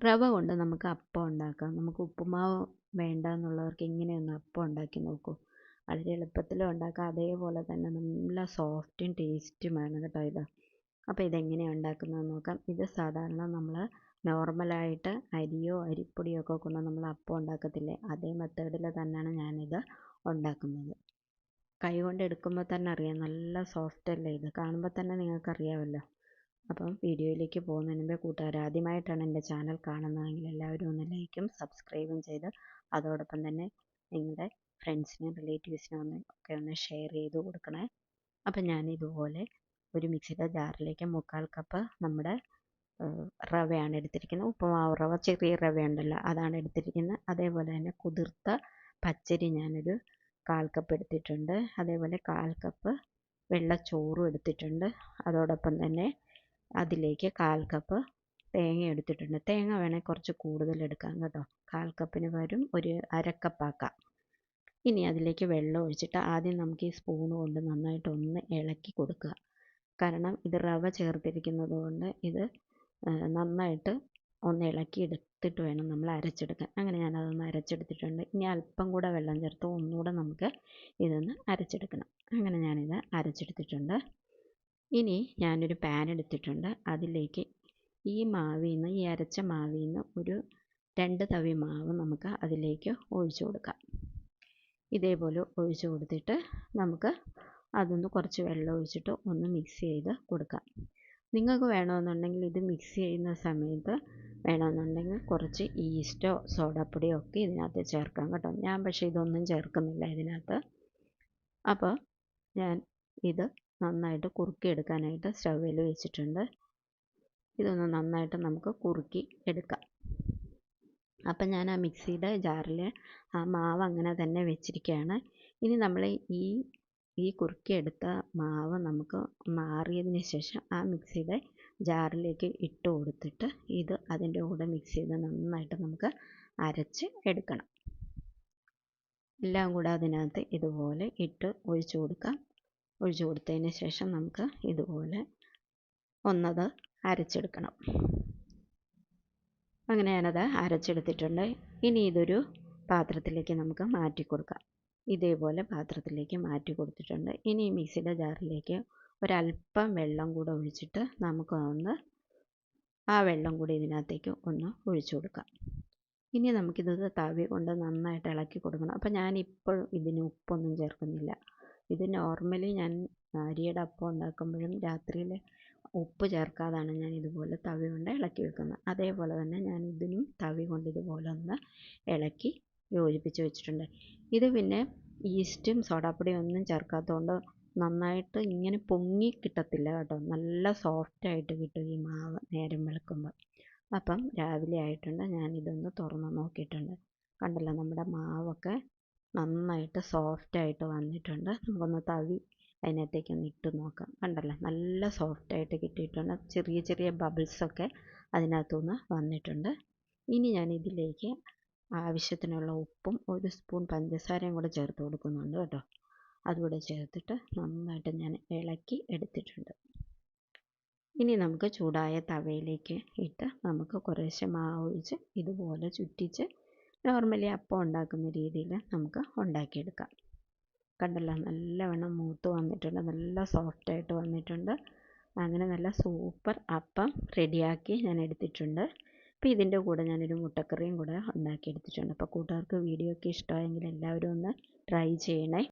റവ കൊണ്ട് നമുക്ക് അപ്പം ഉണ്ടാക്കാം. നമുക്ക് ഉപ്പുമാവ് വേണ്ട എന്നുള്ളവർക്ക് ഇങ്ങനെയൊന്ന് അപ്പം ഉണ്ടാക്കി നോക്കൂ. വളരെ എളുപ്പത്തിൽ ഉണ്ടാക്കാം. അതേപോലെ തന്നെ നല്ല സോഫ്റ്റും ടേസ്റ്റുമാണ് കേട്ടോ ഇത്. അപ്പോൾ ഇതെങ്ങനെയാണ് ഉണ്ടാക്കുന്നതെന്ന് നോക്കാം. ഇത് സാധാരണ നമ്മൾ നോർമലായിട്ട് അരിയോ അരിപ്പൊടിയോ ഒക്കെ കൊണ്ട് നമ്മൾ അപ്പം ഉണ്ടാക്കത്തില്ലേ? അതേ മെത്തേഡിൽ തന്നെയാണ് ഞാനിത് ഉണ്ടാക്കുന്നത്. കൈ കൊണ്ട് എടുക്കുമ്പോൾ തന്നെ അറിയാം. നല്ല സോഫ്റ്റ് അല്ലേ ഇത്. കാണുമ്പോൾ തന്നെ നിങ്ങൾക്കറിയാമല്ലോ. അപ്പം വീഡിയോയിലേക്ക് പോകുന്നതിന് മുമ്പേ കൂട്ടുകാർ ആദ്യമായിട്ടാണ് എന്റെ ചാനൽ കാണുന്നതെങ്കിൽ എല്ലാവരും ഒന്ന് ലൈക്കും സബ്സ്ക്രൈബും ചെയ്ത് അതോടൊപ്പം തന്നെ നിങ്ങളുടെ ഫ്രണ്ട്സിനും റിലേറ്റീവ്സിനും ഒന്ന് ഒക്കെ ഒന്ന് ഷെയർ ചെയ്ത് കൊടുക്കണേ. അപ്പം ഞാൻ ഇതുപോലെ ഒരു മിക്സിയുടെ ജാറിലേക്ക് മുക്കാൽ കപ്പ് നമ്മുടെ റവയാണ് എടുത്തിരിക്കുന്നത്. ഉപ്പുമാവ് റവ ചെറിയ റവ ഉണ്ടല്ലോ അതാണ് എടുത്തിരിക്കുന്നത്. അതേപോലെ തന്നെ കുതിർത്ത പച്ചരി ഞാനൊരു കാൽ കപ്പ് എടുത്തിട്ടുണ്ട്. അതേപോലെ കാൽ കപ്പ് വെള്ള ചോറും എടുത്തിട്ടുണ്ട്. അതോടൊപ്പം തന്നെ അതിലേക്ക് കാൽ കപ്പ് തേങ്ങ എടുത്തിട്ടുണ്ട്. തേങ്ങ വേണേൽ കുറച്ച് കൂടുതൽ എടുക്കാം കേട്ടോ. കാൽ കപ്പിന് പകരം ഒരു അരക്കപ്പാക്കാം ഇനി അതിലേക്ക് വെള്ളം ഒഴിച്ചിട്ട് ആദ്യം നമുക്ക് ഈ സ്പൂൺ കൊണ്ട് നന്നായിട്ട് ഒന്ന് ഇളക്കി കൊടുക്കുക. കാരണം ഇത് റവ ചേർത്തിരിക്കുന്നത് കൊണ്ട് ഇത് നന്നായിട്ട് ഒന്ന് ഇളക്കി എടുത്തിട്ട് വേണം നമ്മൾ അരച്ചെടുക്കാൻ. അങ്ങനെ ഞാനതൊന്ന് അരച്ചെടുത്തിട്ടുണ്ട്. ഇനി അല്പം കൂടെ വെള്ളം ചേർത്ത് ഒന്നുകൂടെ നമുക്ക് ഇതൊന്ന് അരച്ചെടുക്കണം. അങ്ങനെ ഞാനിത് അരച്ചെടുത്തിട്ടുണ്ട്. ഇനി ഞാനൊരു പാൻ എടുത്തിട്ടുണ്ട്. അതിലേക്ക് ഈ മാവിൽ നിന്ന് ഈ അരച്ച മാവിൽ നിന്ന് ഒരു രണ്ട് തവി മാവ് നമുക്ക് അതിലേക്ക് ഒഴിച്ചു കൊടുക്കാം. ഇതേപോലെ ഒഴിച്ചു കൊടുത്തിട്ട് നമുക്ക് അതൊന്ന് കുറച്ച് വെള്ളം ഒഴിച്ചിട്ട് ഒന്ന് മിക്സ് ചെയ്ത് കൊടുക്കാം. നിങ്ങൾക്ക് വേണമെന്നുണ്ടെങ്കിൽ ഇത് മിക്സ് ചെയ്യുന്ന സമയത്ത് വേണമെന്നുണ്ടെങ്കിൽ കുറച്ച് ഈസ്റ്റോ സോഡാപ്പൊടിയോ ഒക്കെ ഇതിനകത്ത് ചേർക്കാം കേട്ടോ. ഞാൻ പക്ഷേ ഇതൊന്നും ചേർക്കുന്നില്ല ഇതിനകത്ത്. അപ്പോൾ ഞാൻ ഇത് നന്നായിട്ട് കുറുക്കി എടുക്കാനായിട്ട് സ്റ്റൗവിൽ വെച്ചിട്ടുണ്ട്. ഇതൊന്ന് നന്നായിട്ട് നമുക്ക് കുറുക്കി എടുക്കാം. അപ്പം ഞാൻ ആ മിക്സിയുടെ ജാറിൽ ആ മാവ് അങ്ങനെ തന്നെ വെച്ചിരിക്കുകയാണ്. ഇനി നമ്മൾ ഈ ഈ കുറുക്കിയെടുത്ത മാവ് നമുക്ക് മാറിയതിന് ശേഷം ആ മിക്സിയുടെ ജാറിലേക്ക് ഇട്ട് കൊടുത്തിട്ട് ഇത് അതിന്റെ കൂടെ മിക്സ് ചെയ്ത് നന്നായിട്ട് നമുക്ക് അരച്ച് എടുക്കണം. എല്ലാം കൂടെ അതിനകത്ത് ഇതുപോലെ ഇട്ട് ഒഴിച്ചു കൊടുക്കാം. ഒഴിച്ചു കൊടുത്തതിന് ശേഷം നമുക്ക് ഇതുപോലെ ഒന്നത് അരച്ചെടുക്കണം. അങ്ങനെ ഞാനത് അരച്ചെടുത്തിട്ടുണ്ട്. ഇനി ഇതൊരു പാത്രത്തിലേക്ക് നമുക്ക് മാറ്റി കൊടുക്കാം. ഇതേപോലെ പാത്രത്തിലേക്ക് മാറ്റി കൊടുത്തിട്ടുണ്ട്. ഇനി മിക്സിയുടെ ജാറിലേക്ക് ഒരല്പം വെള്ളം കൂടെ ഒഴിച്ചിട്ട് നമുക്ക് ഒന്ന് ആ വെള്ളം കൂടി ഇതിനകത്തേക്ക് ഒന്ന് ഒഴിച്ചു കൊടുക്കാം. ഇനി നമുക്കിത് തവി കൊണ്ട് നന്നായിട്ട് ഇളക്കി കൊടുക്കണം. അപ്പോൾ ഞാനിപ്പോൾ ഇതിന് ഉപ്പൊന്നും ചേർക്കുന്നില്ല. ഇത് നോർമലി ഞാൻ അരിയുടെ അപ്പം ഉണ്ടാക്കുമ്പോഴും രാത്രിയിൽ ഉപ്പ് ചേർക്കാതാണ് ഞാൻ ഇതുപോലെ തവി കൊണ്ട് ഇളക്കി വെക്കുന്നത്. അതേപോലെ തന്നെ ഞാൻ ഇതിനും തവി കൊണ്ട് ഇതുപോലെ ഒന്ന് ഇളക്കി യോജിപ്പിച്ച് വെച്ചിട്ടുണ്ട്. ഇത് പിന്നെ ഈസ്റ്റും സോഡാപ്പൊടിയും ഒന്നും ചേർക്കാത്തതുകൊണ്ട് നന്നായിട്ട് ഇങ്ങനെ പൊങ്ങി കിട്ടത്തില്ല കേട്ടോ. നല്ല സോഫ്റ്റായിട്ട് കിട്ടും ഈ മാവ് നേരം വെളുക്കുമ്പോൾ അപ്പം രാവിലെ ആയിട്ടുണ്ട്. ഞാനിതൊന്ന് തുറന്ന് നോക്കിയിട്ടുണ്ട്. കണ്ടല്ലോ നമ്മുടെ മാവൊക്കെ നന്നായിട്ട് സോഫ്റ്റായിട്ട് വന്നിട്ടുണ്ട്. നമുക്കൊന്ന് തവി അതിനകത്തേക്കൊന്ന് ഇട്ട് നോക്കാം. കണ്ടല്ലോ? നല്ല സോഫ്റ്റായിട്ട് കിട്ടിയിട്ടുണ്ട്. ചെറിയ ചെറിയ ബബിൾസൊക്കെ അതിനകത്തുനിന്ന് വന്നിട്ടുണ്ട്. ഇനി ഞാൻ ഇതിലേക്ക് ആവശ്യത്തിനുള്ള ഉപ്പും ഒരു സ്പൂൺ പഞ്ചസാരയും കൂടെ ചേർത്ത് കൊടുക്കുന്നുണ്ട് കേട്ടോ. അതുകൂടെ ചേർത്തിട്ട് നന്നായിട്ട് ഞാൻ ഇളക്കി എടുത്തിട്ടുണ്ട്. ഇനി നമുക്ക് ചൂടായ തവയിലേക്ക് ഇട്ട് നമുക്ക് കുറേശ്ശെ മാവ് ഒഴിച്ച് ഇതുപോലെ ചുറ്റിച്ച് നോർമലി അപ്പം ഉണ്ടാക്കുന്ന രീതിയിൽ നമുക്ക് ഉണ്ടാക്കിയെടുക്കാം. കണ്ടല്ലോ നല്ലവണ്ണം മൂത്ത് വന്നിട്ടുണ്ട് നല്ല സോഫ്റ്റായിട്ട് വന്നിട്ടുണ്ട്. അങ്ങനെ നല്ല സൂപ്പർ അപ്പം റെഡിയാക്കി ഞാൻ എടുത്തിട്ടുണ്ട്. അപ്പോൾ ഇതിന്റെ കൂടെ ഞാനൊരു മുട്ടക്കറിയും കൂടെ ഉണ്ടാക്കിയെടുത്തിട്ടുണ്ട്. അപ്പോൾ കൂട്ടുകാർക്ക് വീഡിയോ ഒക്കെ ഇഷ്ടമായെങ്കിൽ എല്ലാവരും ഒന്ന് ട്രൈ ചെയ്യണേ.